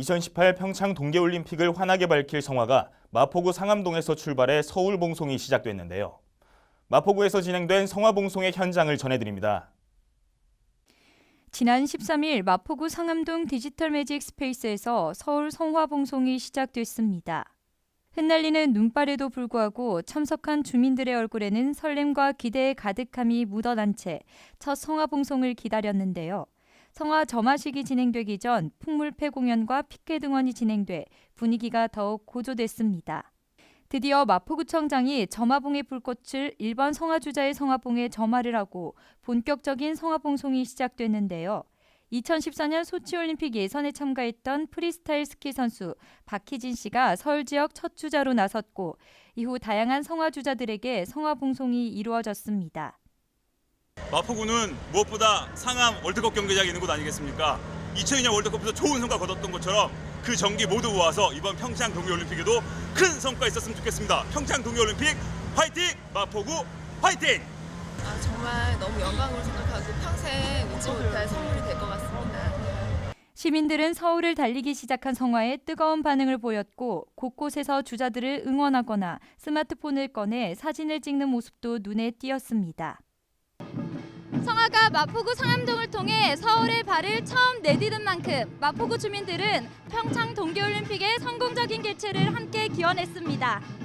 2018 평창 동계올림픽을 환하게 밝힐 성화가 마포구 상암동에서 출발해 서울 봉송이 시작됐는데요. 마포구에서 진행된 성화 봉송의 현장을 전해드립니다. 지난 13일 마포구 상암동 디지털 매직 스페이스에서 서울 성화 봉송이 시작됐습니다. 흩날리는 눈발에도 불구하고 참석한 주민들의 얼굴에는 설렘과 기대의 가득함이 묻어난 채 첫 성화 봉송을 기다렸는데요. 성화 점화식이 진행되기 전 풍물패 공연과 피켓 등원이 진행돼 분위기가 더욱 고조됐습니다. 드디어 마포구청장이 점화봉의 불꽃을 일반 성화주자의 성화봉에 점화를 하고 본격적인 성화봉송이 시작됐는데요. 2014년 소치올림픽 예선에 참가했던 프리스타일 스키 선수 박희진 씨가 서울 지역 첫 주자로 나섰고 이후 다양한 성화 주자들에게 성화 봉송이 이루어졌습니다. 마포구는 무엇보다 상암 월드컵 경기장이 있는 곳 아니겠습니까? 2002년 월드컵에서 좋은 성과 거뒀던 것처럼 그 전기 모두 모아서 이번 평창 동계올림픽에도 큰 성과 있었으면 좋겠습니다. 평창 동계올림픽 화이팅! 마포구 화이팅! 아, 정말 너무 영광으로 생각하고 평생 잊지 못할 선물이 될 것 같습니다. 시민들은 서울을 달리기 시작한 성화에 뜨거운 반응을 보였고 곳곳에서 주자들을 응원하거나 스마트폰을 꺼내 사진을 찍는 모습도 눈에 띄었습니다. 성화가 마포구 상암동을 통해 서울의 발을 처음 내디딘 만큼 마포구 주민들은 평창 동계올림픽의 성공적인 개최를 함께 기원했습니다.